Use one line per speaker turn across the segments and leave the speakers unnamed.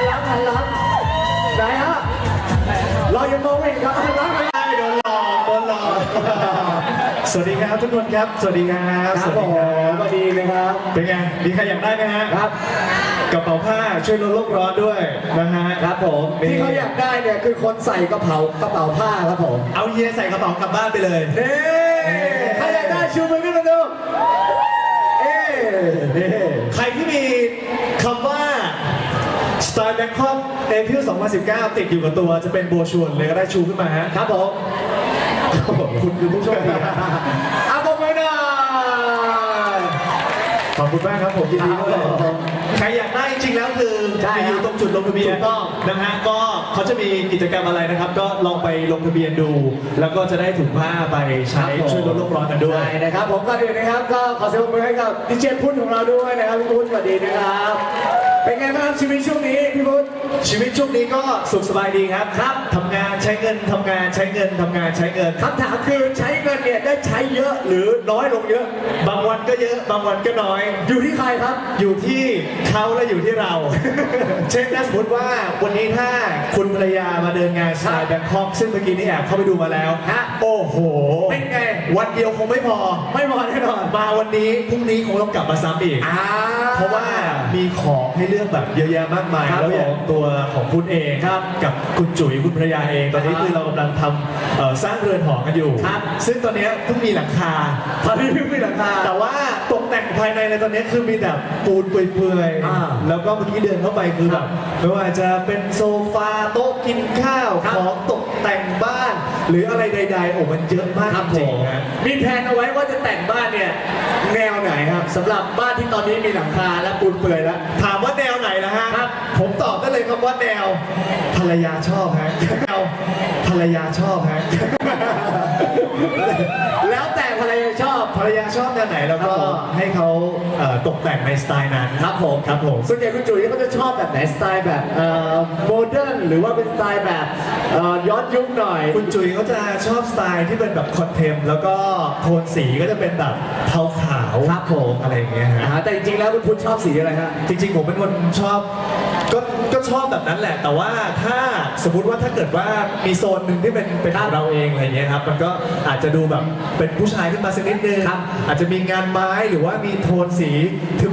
นหลัง
หันหลังหันหลังไหนฮะเรายังมองไม่เห็นครับหันหลังหันหลัง
โดนหลอกโดนหลอกสวัสดีครับทุกคนครับ สวัสดีครับ
ครับผมสวัสดีนะครับ
เป็นไงมีใครอยากได้ไหมฮะ
ครับ
กระเป๋าผ้าช่วยลดโลกร้อนด้วยนะฮะ
ครับผมที่เขาอยากได้เนี่ยคือคนใส่กระเป๋ากระเป๋าผ้าครับผม
เอาเฮียใส่กระเป๋ากลับบ้านไปเลย
นี่ใครอยากได้ชูมือขึ้นมาดูเอ๊นี่
ใครที่มีคำว่า Style Bangkok April 2019 ติดอยู่กับตัวจะเป็นโบรชัวร์เลยก็ได้ชูขึ้นมาฮะ
ครับผม
คุณคือผู้โชคดีฮะ
เอาผมไม่ได้
ขอบคุณมากครับผมยินดีด้วย
ครับผม
ใครอยากได้จริงๆแล้วคือ
ใช่
ไปอยู่ตรงจุดลงทะเบีย
ถู
น
กต้อง
นะฮะก็เขาจะมีกิจกรรมอะไรนะครับ ก็ลองไปลงทะเบียนดู แล้วก็จะได้ถุงผ้าไปใช้ช่วยลดโลกร้อนกันด้วย
ใช่นะครับ ผมก็ดีนะครับ ก็ขอเสียงปรบมือให้กับดิเจพุทธของเราด้วยนะครับพี่พุทธสวัสดีนะครับ เป็นไงบ้างครับชีวิตช่วงนี้พี่พุทธ
ชีวิตช่วงนี้ก็สุขสบายดีครับครับทำงานใช้เงินทำงานใช้เงินทำงานใช้เงิน
คำถามคือใช้เงินเนี่ยได้ใช้เยอะหรือน้อยลงเยอะ
บางวันก็เยอะบางวันก็น้อย
อยู่ที่ใครครับ
อยู่ที่เขาและอยู่ที่เรา เช่นถ้าสมมติว่าวันนี้ถ้าคุณภรรยามาเดินงานสไตล์แบงคอกซึ่งเมื่อกี้นี่แอบเข้าไปดูมาแล้ว
ฮะ
โอ้โห
เป็นไง
วันเดียวคงไม่พอ
ไม่พอแน่นอน
มาวันนี้พรุ่งนี้คงต้องกลับมาซ้ำอีก
อ่า
เพราะว่า มีของให้เลือกแบบเยอะแยะมากมาย
ครับ
แล้วอย่าง
ผม
ตัวของคุณเองครับกับคุณจุ๋ยคุณภรรยาเองตอนนี้
ครับ
คือเรากำลังทำเอ่อสร้างเรือนหอกันอยู่
ครับ
ซึ่งตอนนี้เพิ่งมีหลังคา
ตอนนี้เพิ่งมีหลังคา
แต่ว่าตกแต่ง ภายในในตอนนี้คือมีแบบปูนเปื่อย
อ่า
ๆแล้วก็เมื่อกี้เดินเข้าไปคือแบบไม่ว่าจะเป็นโซฟาโต๊ะกินข้าว
ครับ
ของตกแต่งบ้าน หรืออะไรใดๆโอ้มันเยอะมาก
ครับ
จ
ผ
ริง
ม
ๆนะ
มีแผนเอาไว้ว่าจะแต่งบ้านเนี่ยแนวไหนครับสำหรับบ้านที่ตอนนี้มีหลังคาและปูนเปื่อยแล้ว
ถามว่าแนวไหนนะฮะ
ครับ
ผมตอบได้เลยครับว่าแนวภรรยาชอบฮะแนวภรรยาชอบฮะ
แล้วแต่ภรรยาชอบ
ภรรยาชอบแนวไหนแล้วก็
ครับผม
ให้เขาเอ่อตกแต่งในสไตล์นั้น
ครับผม
ครับผม
ส่วนใหญ่คุณจุ๋ยเขาจะชอบแบบไหนสไตล์แบบโมเดิร์นหรือว่าเป็นสไตล์แบบเอ่อย้อนยุคหน่อย
คุณจุ๋ยเขาจะชอบสไตล์ที่เป็นแบบคอนเทมแล้วก็โทนสีก็จะเป็นแบบเทาขาว
ครับผม
อะไรอย่างเงี้ยฮะ
อ่าแต่จริงๆแล้วคุณพุทธชอบสีอะไรฮะ
จริงๆผมเป็นคนชอบ ก็ก็ชอบแบบนั้นแหละ แต่ว่าถ้าสมมุติว่าถ้าเกิดว่ามีโซนหนึ่งที่เป็นเป็นของเราเองอะไรเงี้ยครับ มันก็อาจจะดูแบบเป็นผู้ชายขึ้นมาสักนิดนึง
ครับ
อาจจะมีงานไม้หรือว่ามีโทนสี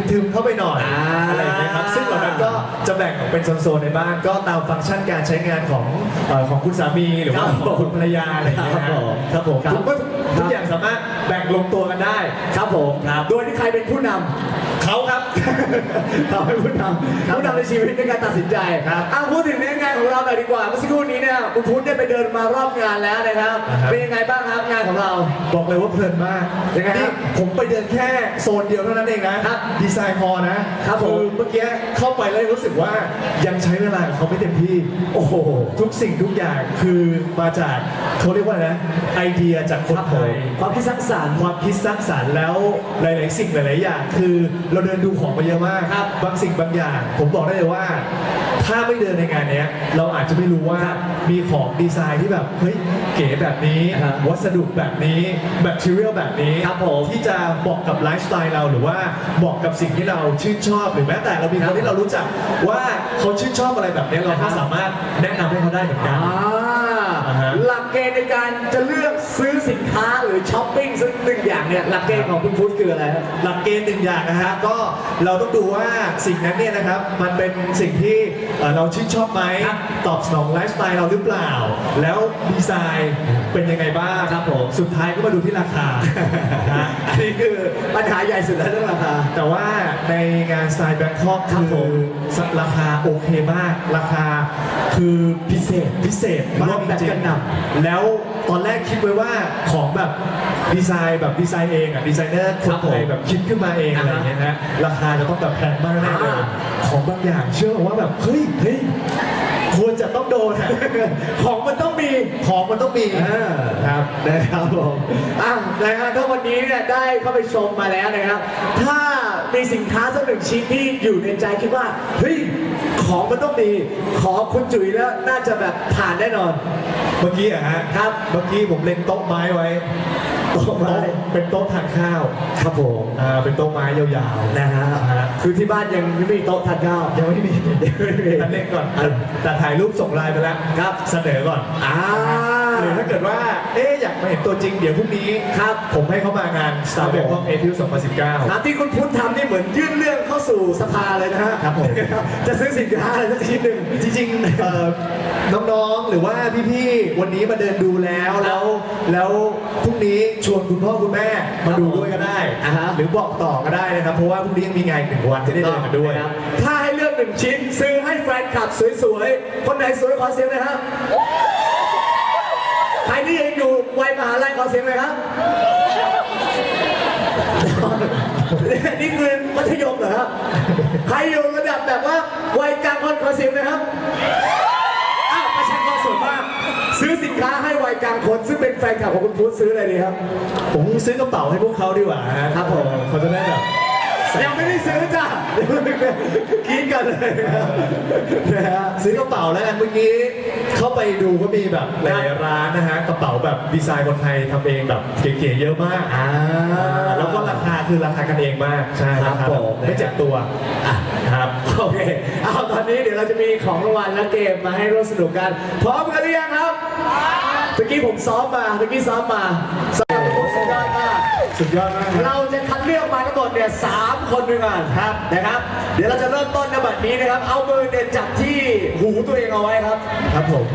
ทึมๆเข้าไปหน่อย
อ่า
อะไรอย่างเงี้ยครับซึ่งเหล่านั้นก็จะแบ่งออกเป็นโซนๆในบ้าน ก็ตามฟังก์ชันการใช้งานของเอ่อของคุณสามีหรือว่า
ครับผม
ของคุณภรรยาอะไรอย่างเงี้ย
ครับผม
ครับผม
ครับ
ทุกก็ทุกอย่างสามารถแบ่งลงตัวกันได้
ครับผม
ครับ
โดยที่ใครเป็นผู้นำ
เขาครับ
เขาเป็นผู้นำผู้นำในชีวิตในการตัดสินใจ
ครับ
อะพูดถึงเนื้องานของเราหน่อยดีกว่าเมื่อสักครู่นี้เนี่ยคุณพุทธได้ไปเดินมารอบงานแล้วนะครับ
อ่าฮะ
เป็นยังไงบ้างครับงานของเรา
บอกเลยว่าเพลินมาก
ยังไงครับ
นี่ผมไปเดินแค่โซนเดียวเท่านั้นเองนะครับดีไซน์ฮอลนะครับ
ผม
อเมื่อกี้เข้าไปแล้วรู้สึกว่ายังใช้เวลากับเขาไม่เต็มที่
โอ้โห
ทุกสิ่งทุกอย่างคือมาจากเขาเรียกว่าอะไรนะไอเดียจากคนไทย
ความคิดสร้างสรรค์
ความคิดสร้างสรรค์แล้วหลาย ๆ สิ่งหลาย ๆ อย่าง คือเราเดินดูของมาเยอะมาก
ครับ
บางสิ่งบางอย่าง ผมบอกได้เลยว่า ถ้าไม่เดินในงานเนี้ย เราอาจจะไม่รู้ว่ามีของดีไซน์ที่แบบเฮ้ยเก๋แบบนี้
อ่าฮะ
วัสดุแบบนี้แบคทีเรียลแบบนี้
ครับผม
ที่จะเหมาะกับไลฟ์สไตล์เราหรือว่าเหมาะกับสิ่งที่เราชื่นชอบหรือแม้แต่เรามี
ค
ครับนที่เรารู้จักว่าเขาชื่นชอบอะไรแบบนี้เราก็สามารถแนะนำให้เขาได้เหมือนกัน
อ่า
อ่าฮะ
หลักเกณฑ์ในการจะเลือกซื้อสินค้าหรือช้อปปิ้งสักหนึ่งอย่างเนี่ยหลักเกณฑ์ของคุณพุทธคืออะไรครับ
หลักเกณฑ์หนึ่งอย่างนะฮะก็เราต้องดูว่าสิ่งนั้นเนี่ยนะครับมันเป็นสิ่งที่เอ่อเราชื่นชอบไหม
ครับ
ตอบสนองไลฟ์สไตล์เราหรือเปล่า แล้วดีไซน์เป็นยังไงบ้าง
ครับผม
สุดท้ายก็มาดูที่ราคานะฮะ
อันนี้คือปัญหาใหญ่สุดแล้วเรื่องราคา
แต่ว่า ในงานสไตล์แบงคอก
ครับ
คื
ผ
อ
ม
ราคาโอเคมาก ราคาคือพิเศษพิเศษมาก
รวมแบบ
จริง
กระหน่
ๆแล้วตอนแรกคิดไว้ว่าของแบบดีไซน์แบบดีไซน์เองอะดีไซเนอร์คนไทยแบบคิดขึ้นมาเองอะไรอย่างเงี้ยนะราคาจะต้องแบบแพงมากแน่เลย
อ่า
ของบางอย่างเชื่อว่าแบบเฮ้ยเฮ้ยควรจะต้องโดนอะ
ของมันต้องมี
ของมันต้องมี
อ่า
ครับ
นะครับผมอะนะฮะถ้าวันนี้เนี่ยได้เข้าไปชมมาแล้วนะครับ ถ้า มีสินค้าสักหนึ่งชิ้นที่อยู่ในใจคิดว่าเฮ้ยของมันต้องมีขอคุณจุ๋ยแล้วน่าจะแบบผ่านแน่นอน
เมื่อกี้อะฮะ
ครับ
เมื่อกี้ผมเล็งโต๊ะไม้ไว้
โต๊ะไม้
เป็นโต๊ะทานข้าว
ครับผม
อ่าเป็นโต๊ะไม้ยาวๆ
นะฮะ
ฮะ
คือที่บ้านยังไม่มีโต๊ะทานข้าว
ยังไม่มี
ยังไม่มี
ท่านเล่นก่อนแต่แต่ถ่ายรูปส่งไลน์ไปแล้ว
ครับ
เสนอก่อน
อ่า
ห รือถ้าเกิดว่า เอ๊ะอยากมาเห็นตัวจริงเดี๋ยวพรุ่งนี้
ครับ
ผมให้เขามางาน Star
ครับผม
Bangkok a p r i l 2019
งานที่คุณพุทธทำนี่เหมือนยื่นเรื่องเข้าสู่สภาเลยนะฮะ
ครับผม
จะซื้อสินค้าอะไรสักชิ้นหนึ่ง
จริงๆเอ่อน้องๆ หรือว่าพี่ๆ วันนี้มาเดินดูแล้วแล้ว แล้วพรุ่งนี้ชวนคุณพ่อคุณแม่มาดูด้วยก็ได้
อ่าฮะ
หรือบอกต่อก็ได้นะครับ เพราะว่าพรุ่งนี้ยังมีงานอีกหนึ่งวันที่ได้เดินกันด้วย
นะครับถ้าให้เลือกหนึ่งชิ้น ซื้อให้แฟนคลับสวยๆ คนไหนสวยขอเสียงเลยครับ ใครที่ยังอยู่วัยมหาลัยขอเสียงเลยครับ นี่คือมัธยมเหรอครับ ใครอยู่ระดับแบบว่าวัยกลางคนขอเสียงเลยครับ อ้าวประชากรส่วนมาก ซื้อสินค้าให้วัยกลางคนซึ่งเป็นแฟนคลับของคุณพุทธซื้ออะไรดีครับ
ผมซื้อกระเป๋าให้พวกเขาดีกว่าฮะ
ครับผม
เขาจะได้แบบ
ยังไม่ได้ซื้อจ้ะกินกันเลยนะฮะ
ซื้อกระเป๋าแล้วกันเมื่อกี้เข้าไปดูก็มีแบบหลายๆร้านนะฮะกระเป๋าแบบดีไซน์คนไทยทำเองแบบเก๋ๆเยอะมาก
อ่า
แล้วก็ราคาคือราคากันเองมากใช่
ครับ
ราคา
ผ
แบบ
ม
ไม่เจ็บตัว
อะ
ครับ
โอเคเอาตอนนี้เดี๋ยวเราจะมีของรางวัลและเกมมาให้ร่วมสนุกกันพร้อมกันหรือยังครับเมื่อกี้ผมซ้อมมาเมื่อกี้ซ้อมมาซ้อมสุดยอดมาก
สุดยอดมากครับ
เราจะคัดเลือกมาทั้งหมดเนี่ยสามคนด้วยกันครับนะครับ เดี๋ยวเราจะเริ่มต้นในบัดนี้นะครับ เอามือเนี่ยจับที่หูตัวเองเอาไว้ครับ
ครับผม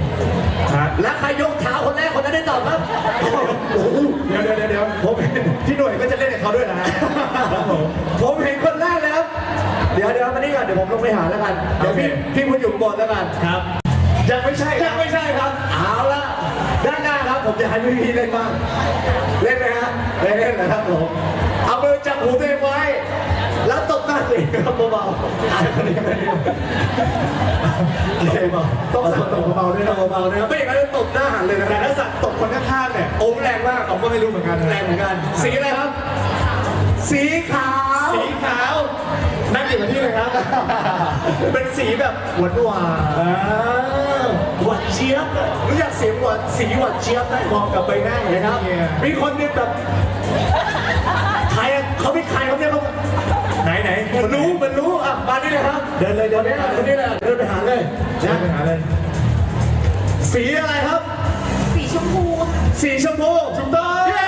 ครับ
และใครยกเท้าคนแรกคนนั้นได้ตอบครับโอ้โห
เดี๋ยวเดี๋ยวเดี๋ยวเดี๋ยวผมพี่หน่วยก็จะเล่นกับเขาด้วยนะฮะครับผม
ผมเห็นคนแรกแล้วเดี๋ยวเดี๋ยวมานี่ก่อนเดี๋ยวผมลงไปหาแล้วกัน เดี๋ยวพี่
โอเค
พี่คุณอยู่บนแล้วกัน
ครับ ยังไม่ใช่ค
ยั
รับ
งไม่ใช่ครับเอาละด้านหน้าครับผมจะให้พี่พีเล่นบ้างเล่นไหมฮะเล่นเล่นนะครับผมเอามือจับหูตัวเองไว้ แล้วตบหน้าตัวเองครับเบาๆอ่านคนนี้ไม่ได้โอเคเบาต้องสั่งตบเบาๆด้วยนะเบาๆนะครับไม่อย่างนั้นจะตบหน้าหันเลยนะ
แต่ถ้าสัตว์ตกคนข้างๆเนี่ย
โอ้แรงมาก
ผมก็ไม่รู้เหมือนกัน
แรงเหมือนกัน สีอะไรครับ สีขาว
สีขาว นั่งอยู่กับที่เลยครับ เป็นสีแบบหวานหวาน
อ่าหวานเจี๊ยบรู้จักเสียงหวานสีหวานเจี๊ยบไหม
ๆเหมาะกับใบหน้าอย่าง
นะครับ
นี้ย
มีคนหนึงแบบใครอะเขาไม่ใครเขาเนี่ยเขา
ไหนไหน
มันรู้มันรู้อะมานี่เลยครับ
เดินเลยเดิน
เดิ
ไป
น
หา
ไป
เลย
นี่เลยเดินไปหาเลย
เดิ
นะ
นไปหาเลย
สีอะไรครับ
สีชมพู
สีชมพูถูกต้องเย้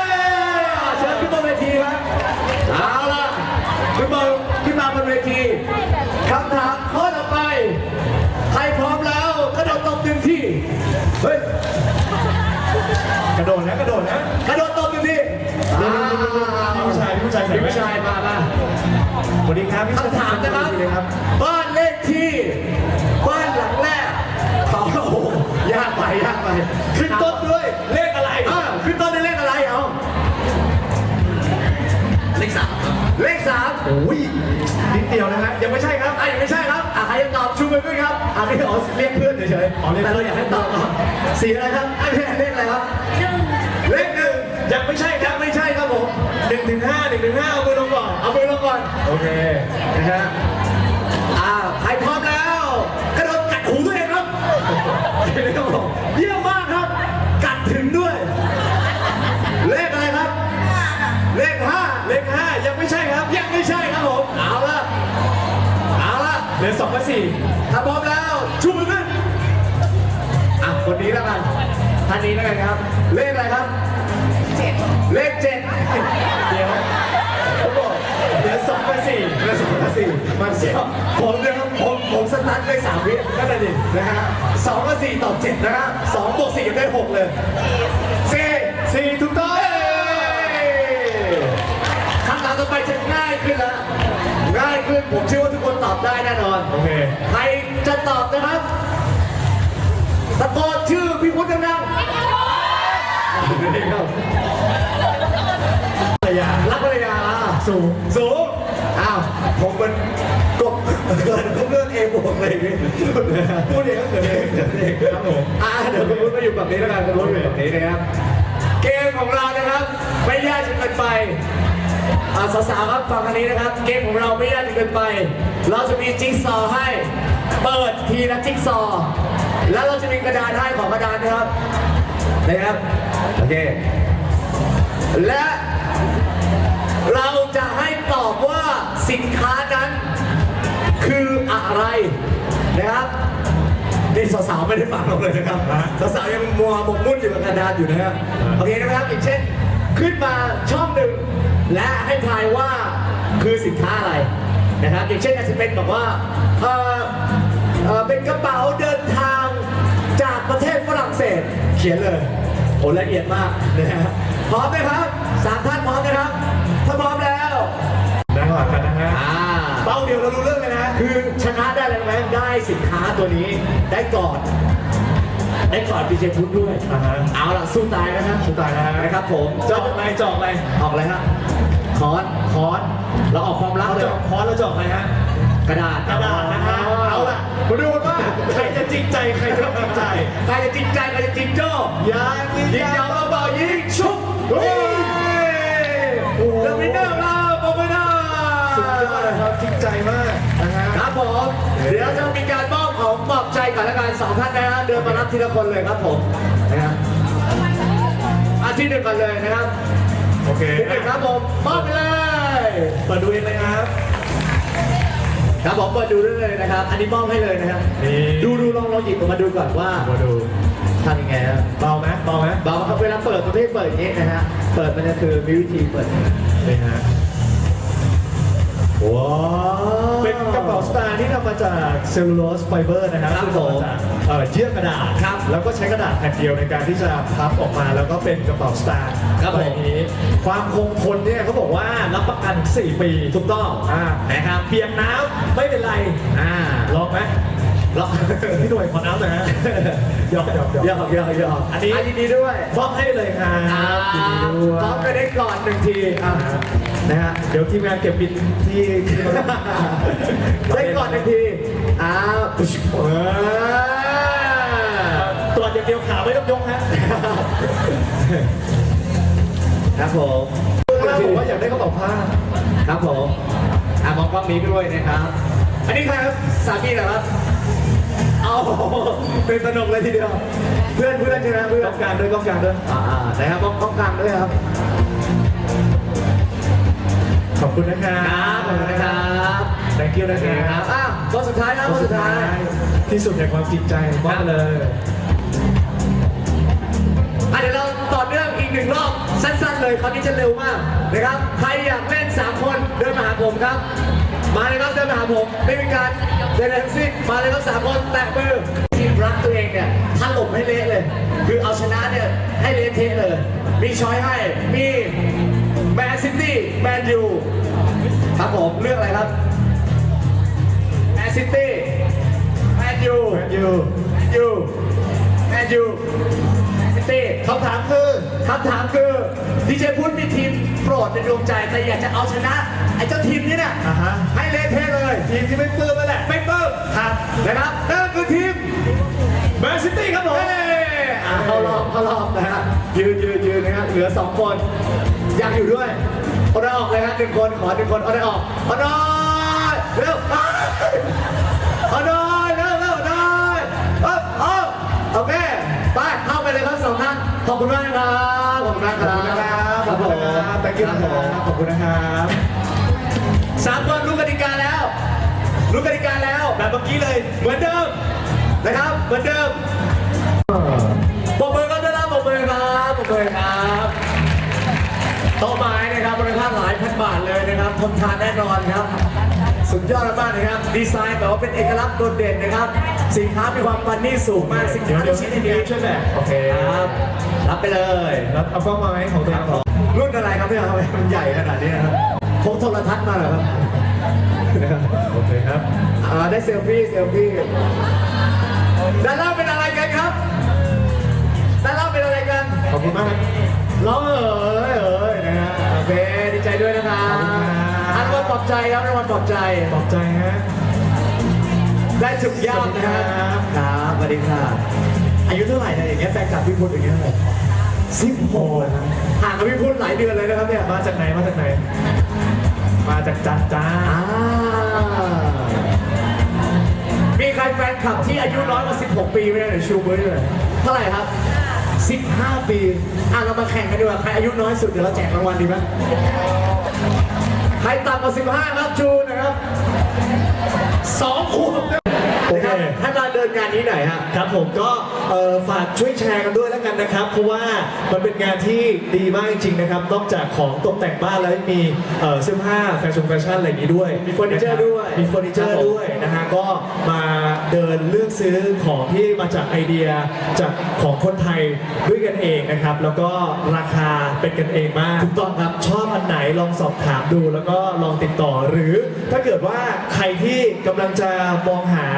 เชิญขึ้นบนเวทีครับเอาล่ะขึ้นมา ขึ้นมาบนเวทีคำถามข้อต่อไป ใครพร้อมแล้วกระโดดตบหนึ่งทีเฮ้ย
กระโดดนะกระโดดนะ
กระโดดตบหนึ่งทีอ่า
พี่ผู้ชายพี่ผู้ชายใส่
พี่
แว่
ผู้
น
ชายมามา
สวัสดีครับพี่
คำถามนะครับ
สวัสดีครับ
บ้านเลขที่ บ้านหลังแรกโอ้โหยากไปยากไป
ขึ้นต้นด้วยเลขอะไร
อ่าขึ้นต้นด้วยเลขอะไรเอา
เลข
เลขสาม
โอ้ยนิดเดียวนะฮะยังไม่ใช่ครับ
อะยังไม่ใช่ครับอะใครจะตอบชูมือขึ้นครับอะนี่อ๋อเรียกเพื่อนเฉย
อ๋อเรียก
แต่เราอยากให้ตอบก่อนสีอะไรครับอะเลขเลขอะไรครับ
หนึ่ง
เลขหนึ่ง
ยังไม่ใช่ค
ยั
รับ
งไม่ใช่ครับผม
หนึ่งถึงห้าหนึ่งถึงห้าเอามือลงก่อน
เอามือลงก่อน
โอเค
นะฮะอ่าใครพร้อมแล้วกระโดดกัดหูตัวเองครับเดี๋ยวครับผมเยี่ยม
สองกับสี่
ถ้าพร้อมแล้วชูมือขึ้นอะคนนี้แล้วกันท่านนี้แล้วกันครับ เลขอะไรครับ
เจ็ด
เลขเจ็ด
เดี๋ยวผมบอกเหลือสองกับสี่
เลขสองกับสี่มันเสียวผมเนี่ยครับผมผมสตาร์ทได้สามวิก็ได้ดินะฮะสองกับสี่ตอบเจ็ดนะฮะสองบวกสี่ได้หกเลยสี่
สี่ถูกต้อง
เอ้ยคำถามต่อไปจะง่ายขึ้นแล้ว ง่ายขึ้นผมเชื่อว่าทุกคนตอบได้แน่นอน
โอเค
ใครจะตอบนะครับตะโกนชื่อพี่พุทธดังๆ
ภรรยา
รักภรรยา
สูง
สูงอ้าวผมเป็นกบเกิดเขาเลือกเองบวกเลยพูดเองก็เกิดเองเกิดเองครับผมอ่าเดี๋ยวคุณรุ่นมาอยู่แบบนี้แล้วกันคุณรุ่นอยู่แบบนี้นะครับ เกมของเรานะครับ ไม่ยากจนเกินไป อาสาวๆครับฟังอันนี้นะครับ เกมของเราไม่ยากจนเกินไป เราจะมีจิ๊กซอว์ให้ เปิดทีละจิ๊กซอว์แล้วเราจะมีกระดานให้ของกระดานนะครับนะครับโอเคและเราจะให้ตอบว่าสินค้านั้นคืออะไรนะครับนี่สาวๆไม่ได้ฟังเราเลยนะครับสาวๆยังมัวหมกมุ่นอยู่กับกระดานอยู่นะครับโอเคนะครับอย่างเช่น ขึ้นมาช่องหนึ่งและให้ทายว่าคือสินค้าอะไรนะครับอย่างเช่นอาจจะเป็นแบบว่าเออเออเป็นกระเป๋าเดินทางจากประเทศฝรั่งเศส เขียนเลยโอ้ละเอียดมากนะฮะพร้อมไหมครับสามท่านพร้อมนะครับถ้าพร้อมแล้ว
นั่งหลังกันนะฮะ
อ่า
เป้าเดียวเรารู้เรื่องเลยนะ
คือชนะได้อะไรไหมได้สินค้าตัวนี้ได้ก่อน ได้ก่อนพีเจพุทธด้วย
อ่าฮะ
เอาล่ะสู้ตายนะครับ
สู้ตายนะฮะ
นะครับผม
จอกอะไรจอกอะไร
ออกเลยฮะคอนคอนเราออกความรัก
เรา
เล
จ
ย
อกคอนเราจอกอะไรฮะ
กระดาษ
กระดาษนะฮะเอาล่ะมาดูกันว่าใครจะจริงใจใครจะไม่จริงใจ
ใครจะจริงใจใครจะจริงโจ้
ยางยิง
ยิงยาวเราเบายิงชุบเฮ้ยเดอะวินเนอร์เราโป
ใจมากนะฮะ
ครับผม เดี๋ยวจะมีการมอบของปลอบใจกันและกันสองท่านนะฮะเดินมารับทีละคนเลยครับผมนะฮะอาที่หนึ่งกันเลยนะครับ
โอเค
ที่หนึ่งครับผมมอบไปเลย
เปิดดูเองเลยครับ
ครับผมเปิดดูได้เลยนะครับ อันนี้มอบให้เลยนะครับ
นี่
ดูดูลองลองหยิบออกมาดูก่อนว่า
มาดู
ทำยังไงครับ
เบาไหมเบาไหม
เบาครับเวลาเปิดประเภทเปิดอย่างนี้นะฮะเปิดมันจะคือมีวิธีเปิด
นี่ฮะ
ว้าว
เป็นกระเป๋าสตางค์ที่ทำมาจากเซลลูโลสไฟเบอร์นะครับ
ครับ
ซึ่งทำมาจากเอ่อเยื่อกระดาษ
ครับ
แล้วก็ใช้กระดาษแผ่นเดียวในการที่จะพับออกมา แล้วก็เป็นกระเป๋าสตางค์
ครับ
ใบ
ผม
นี้ ความคงทนเนี่ยเขาบอกว่ารับประกัน 4 ปี
ถูกต้อง
อ่า
นะครับ
เปียกน้ำไม่เป็นไร
อ่า
ลองไหม
ลอง
พี่หน่วยขอน้ำหน่อยฮะหยอกหยอกหยอก
ยอกยอกยอก
อันนี้
ยินดีด้วย
มอบให้เลยครับ
อ่า
ยินดีด้วย
พร้อมไปได้ก่อนหนึ่งทีอะ นะฮะ
เดี๋ยวทีมงานเก็บบินที่ที่
ได้ก่อนหนึ่งทีอ้าวเออ
ตรวจอย่างเดียวขาไม่ต้องยกฮะ
ครับผม
ถ้าผมว่าอยากได้กระเป๋าผ้า
ครับผมอะมองกล้องนี้ด้วยนะครับ อันนี้ใครครับสามีเหรอครับเอาเป็นสนุกเลยทีเดียว เพื่อนเพื่อนใช่ไหมเพื่อน
ต้องการด้วยต้องการด้วย
อ่าๆนะครับมองกล้องกลางด้วยครับ
ขอบคุณนะครั
ครับ
บ
ขอบคุณนะครับ
thank you นะค
ค
รั
รั
บบ
อะคนสุดท้ายนะคนสุดท้าย
ที่สุดแห่งความจริงใจมอบเลย
อะเดี๋ยวเราต่อเนื่องอีกหนึ่งรอบสั้นๆเลยคราวนี้จะเร็วมากนะครับ ใครอยากเล่น 3 คนเดินมาหาผมครับ มาเลยครับเดินมาหาผมไม่มีการเดินทั้งสิ้นมาเลยครับสามคนแตะมือทีมรักตัวเองเนี่ยถล่มให้เละเลย คือเอาชนะเนี่ยให้เละเทะเลย มีช้อยให้มี แมนซิตี้แมนยูครับผมเลือกอะไรครับแมนซิตี้แมนยู
แมนยู
แมนยูแมนยูแมนซิตี้
คำถามคือ
คำถามคือดีเจพุทธมีทีมโปรดในดวงใจแต่อยากจะเอาชนะไอ้เจ้าทีมนี้เนี่ย
อ่าฮะ
ให้เละเทะเลย
ทีมที่ไม่ปลื้มนั่นแหละ
ไม่เปิ้ม
ครับ
นะครับนั่นคือทีม
แมนซิตี้ครับผม
เข้ารอบเข้ารอบนะฮะยืนยืนยืนนะครับเหลือสองคนอยากอยู่ด้วยเอาได้ออกเลยฮะหนึ่งคนขอหนึ่งคนเอาได้ออกเอาได้เร็วเอาได้เร็วเร็วได้เอาเอาโอเคไปเข้าไปเลยครับสองท่านขอบคุณมากครับขอบคุณมาก
ข
ค
อบ
รับ
คุณนะครับ
ครับผม
แต่กินนะครับขอบคุณนะครับ
สามคนรู้กติกาแล้วรู้กติกาแล้ว
แบบเมื่อกี้เลย
เหมือนเดิมนะครับเหมือนเดิม ครับปรบมือครับโต๊ะไม้นะครับมูลค่าหลายพันบาทเลยนะครับทนทานแน่นอนครับ สุดยอดมากๆนะครับ ดีไซน์แบบว่าเป็นเอกลักษณ์โดดเด่นนะครับ สินค้ามีความปันนี่สูงมากสิน
เดี๋ยว
ค้า
เดี๋ยว
ชิ้น
พี่
เดียว
ช่วยแบกโอเค
ครับรับไปเลย
แล้วเอากล้องมาไหมของตัวเองขอ
รุ่นอะไรครับเนี่ยทำไมมันใหญ่ขนาดนี้นะครับพกโทรทัศน์มาเหรอครับ
โอเคครับ
อ่าได้เซลฟี่เซลฟี่ด้านล่างเป็นอะไรกัน คุ
ณมากครับ
ร้องเอ๋ยเอ๋ยนะฮะโอเคดีใจด้วยนะครับ
ขอบคุณครับ
อันวันปลอบใจครับรางวัลปลอบใจ
ขอบใจฮะ
แฟนสุดยอดนะครับครับสวัสดีค่ะอายุเท่าไหร่เนี่ยอย่างเงี้ยแฟนคลับพี่พุทธอย่างเงี้ยเท่าไหร่สิบหกนะห่างกับพี่พุทธหลายเดือนเลยนะครับเนี่ย
มาจากไหนมาจากไหน มาจากจันจ้า
อ่ามีใครแฟนคลับที่อายุน้อยกว่า 16 ปีไหมเนี่ยเดี๋ยวชูมือด้วยเท่าไหร่ครับ 15 ปีอะเรามาแข่งกันดีกว่า ใครอายุน้อยสุดเดี๋ยวเราแจกรางวัลดีไหมใครต่ำกว่า 15 ครับจูนะครับสองขวบ
โอเค
นะครับท่านมาเดินงานนี้หน่อยฮะ
ครับผมก็เอ่อฝากช่วยแชร์กันด้วยแล้วกันนะครับ เพราะว่ามันเป็นงานที่ดีมากจริงๆนะครับนอกจากของตกแต่งบ้านแล้วยังมีเอ่อเสื้อผ้าแฟชั่นแฟชั่นอะไรอย่างนี้ด้วย
มีเฟอร์นิเจอร์ด้วย
มีเฟอร์นิเจอร์ด้วยนะฮะก็มาเดินเลือกซื้อของที่มาจากไอเดียจากของคนไทยด้วยกันเองนะครับ แล้วก็ราคาเป็นกันเองมาก
ถูกต้องครับ
ชอบอันไหนลองสอบถามดู แล้วก็ลองติดต่อหรือถ้าเกิดว่าใครที่กำลังจะมองหา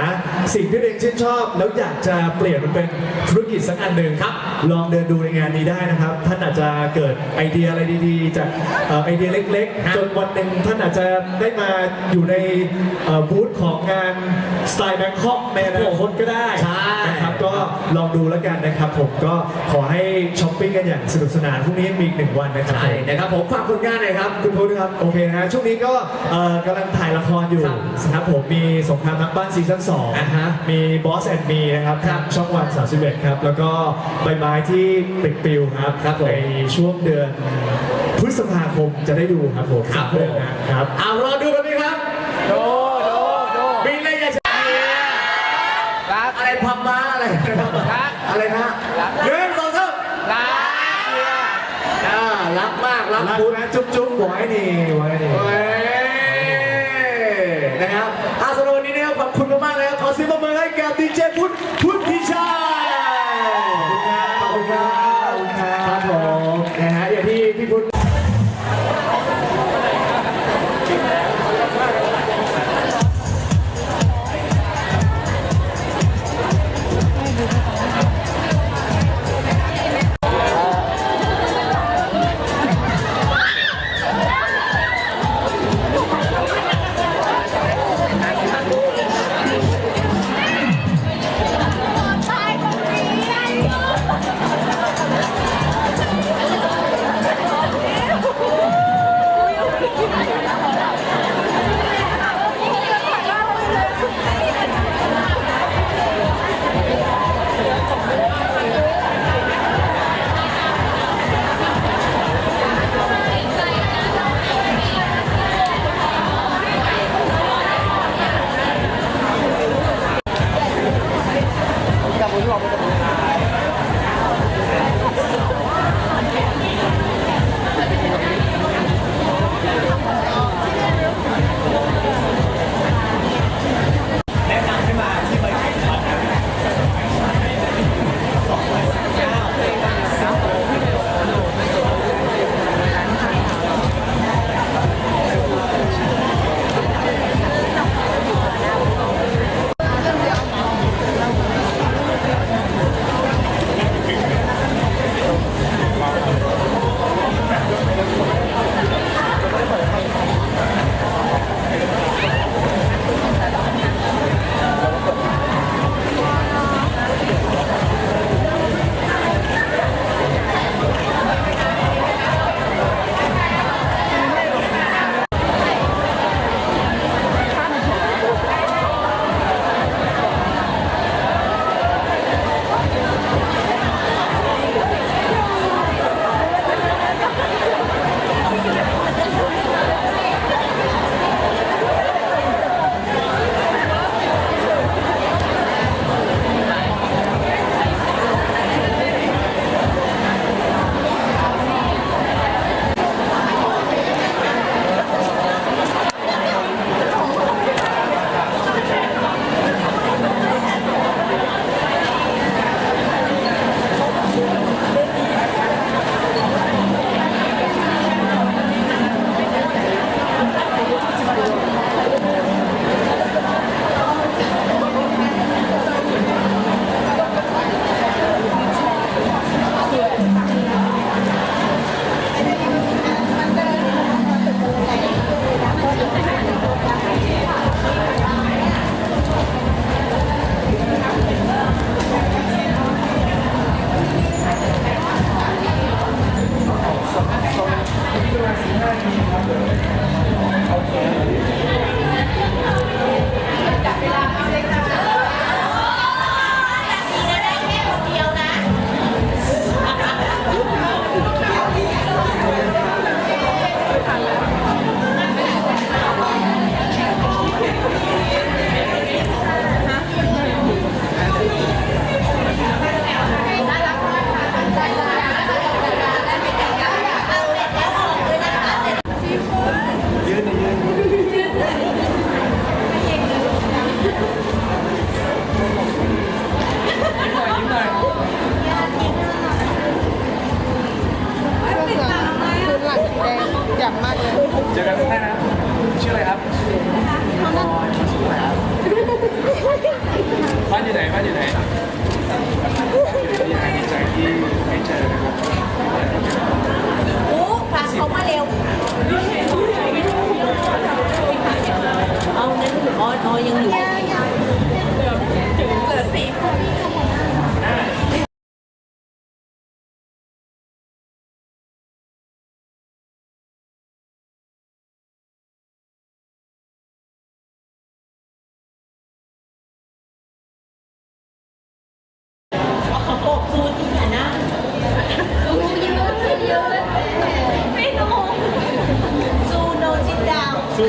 สิ่งที่ตัวเองชื่นชอบ แล้วอยากจะเปลี่ยนมันเป็นธุรกิจสักอันหนึ่งครับ ลองเดินดูในงานนี้ได้นะครับ ท่านอาจจะเกิดไอเดียอะไรดีๆ จากเอ่อไอเดียเล็กๆ จนวันหนึ่งท่านอาจจะได้มาอยู่ในเอ่อบูธของงานสไตล์แบงคอกในอนาคตก็ได้
ใช่
นะครับ ก็ลองดูแล้วกันนะครับ ผมก็ขอให้ช้อปปิ้งกันอย่างสนุกสนานพรุ่งนี้มีอีกหนึ่งวันนะครับ
ใช่นะครับผมฝากผลงานหน่อยครับ คุณพุทธครับ
โอเคนะฮะช่วงนี้ก็เอ่อกำลังถ่ายละครอยู่
ครับ
นะครับผมมีสงครามนักบ้านซีซั่นสอง
อ่าฮะ
มีบอสแอนด์มีนะครับ
ครับ
ช่องวัน31ครับ แล้วก็ใบไม้ที่ปลิดปลิวครับ
ครับผม
ในช่วงเดือนพฤษภาคมจะได้ดูครับผม
ครับ
เรื่องนะครับ
เอารอดูกันไหมครับ
โดโดโด
มีอะไรอยากจะ
รัก
อะไรพัมมาอะไรนะครับ
รัก
อะไรนะหนึ่งสองสาม
รักเฮีย
อ่ารักมากรัก
รัก
พุทธ
นะจุ๊บจุ๊บไว้นี่ไว้นี่
เว้ สียงปรบมือให้แก่ดีเจพุทธพุทธ โอบ
จูนที่ไหนนะจูน
ยืนยืนไม่รู้จูโนจินาว
สู้